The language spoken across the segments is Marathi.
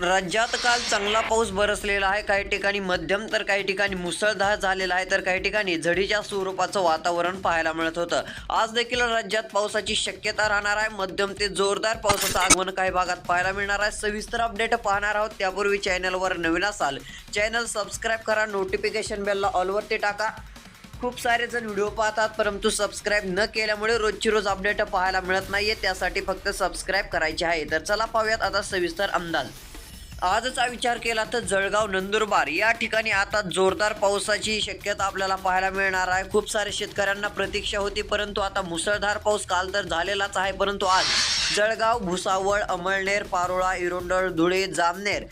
राज्यात काल चांगला पाऊस बरसलेला आहे. काही ठिकाणी मध्यम तर काही ठिकाणी मुसळधार झालेला आहे. तर काही ठिकाणी झडीच्या स्वरूपाचं वातावरण पाहायला मिळत होतं. आज देखील राज्यात पावसाची शक्यता राहणार आहे. मध्यम ते जोरदार पावसाचं आगमन काही भागात पाहायला मिळणार आहे. सविस्तर अपडेट पाहणार आहोत. त्यापूर्वी चॅनलवर नवीन असाल चॅनल सबस्क्राईब करा. नोटिफिकेशन बेलला ऑलवरती टाका. खूप सारे जण व्हिडिओ पाहतात परंतु सबस्क्राईब न केल्यामुळे रोजची रोज अपडेट पाहायला मिळत नाहीये. त्यासाठी फक्त सबस्क्राईब करायचे आहे. तर चला पाहूयात आता सविस्तर अंदाज. आजचा विचार केला तर जळगाव नंदुरबार या ठिकाणी आता जोरदार पावसाची शक्यता आपल्याला पाहायला मिळणार आहे. खूप सारे शेतकऱ्यांना प्रतीक्षा होती परंतु आता मुसळधार पाऊस काल तर झालेलाच आहे. परंतु आज जळगाव भुसावळ अमळनेर पारोळा इरोंडळ धुळे जामनेर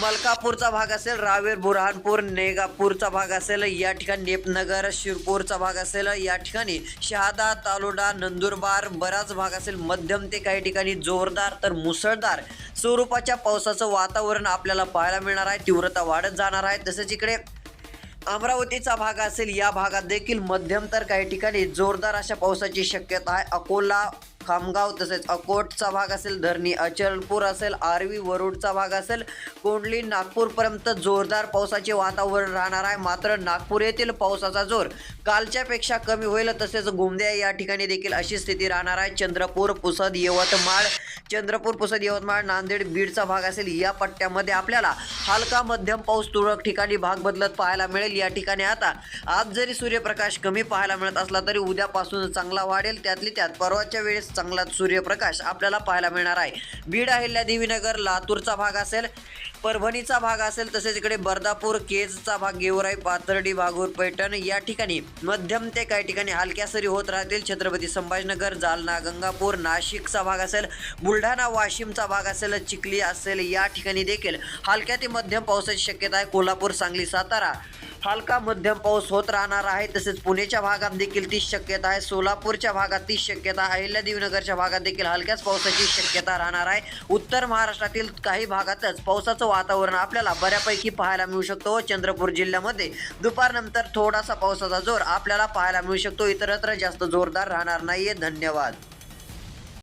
मलकापूरचा भाग असेल रावेर बुरहानपूर नेगापूरचा भाग असेल या ठिकाणी नेपनगर शिरपूरचा भाग असेल या ठिकाणी शहादा तालोडा नंदुरबार बराच भाग असेल. मध्यम ते काही ठिकाणी जोरदार तर मुसळधार स्वरूपाच्या पावसाचं वातावरण आपल्याला पाहायला मिळणार आहे. तीव्रता वाढत जाणार आहे. तसेच इकडे अमरावतीचा भाग असेल या भागात देखील मध्यम तर काही ठिकाणी जोरदार अशा पावसाची शक्यता आहे. अकोला खामगाव तसेच अकोटचा भाग असेल धरणी अचलपूर असेल आर्वी वरुडचा भाग असेल कोंडली नागपूरपर्यंत जोरदार पावसाचे वातावरण राहणार आहे. मात्र नागपूर येथील पावसाचा जोर कालच्यापेक्षा कमी होईल तसेच गोंदिया या ठिकाणी देखील अशी स्थिती राहणार आहे. चंद्रपूर पुसद यवतमाळ चंद्रपूर पुसद यवतमाळ नांदेड बीडचा भाग असेल या पट्ट्यामध्ये आपल्याला हलका मध्यम पाऊस तुरळक ठिकाणी भाग बदलत पाहायला मिळेल. या ठिकाणी आता आज जरी सूर्यप्रकाश कमी पाहायला मिळत असला तरी उद्यापासून चांगला वाढेल. त्यातली त्यात परवाच्या वेळेस चांगला सूर्यप्रकाश आपल्याला पाहायला मिळणार आहे. बीड अहिल्यादेवीनगर लातूरचा भाग असेल परभणीचा भाग असेल तसेच इकडे बर्दापूर केजचा भाग गेवराई पाथर्डी भागूर पैठण या ठिकाणी मध्यम ते काही ठिकाणी हलक्या सरी होत राहतील. छत्रपती संभाजीनगर जालना गंगापूर नाशिकचा भाग असेल बुलढाणा वाशिमचा भाग असेल चिखली असेल या ठिकाणी देखील हलक्या ते मध्यम पावसाची शक्यता आहे. कोल्हापूर सांगली सातारा हलका मध्यम पाऊस होत राहणार आहे. तसेच पुणेच्या भागात देखील तीच शक्यता आहे. सोलापूरच्या भागात तीच शक्यता अहिल्या देवनगरच्या भागात देखील हलक्याच पावसाची शक्यता राहणार आहे. उत्तर महाराष्ट्रातील काही भागातच पावसाचं वातावरण आपल्याला बऱ्यापैकी पाहायला मिळू शकतो. चंद्रपूर जिल्ह्यामध्ये दुपारनंतर थोडासा पावसाचा जोर आपल्याला पाहायला मिळू शकतो. इतरत्र जास्त जोरदार राहणार नाहीये. धन्यवाद.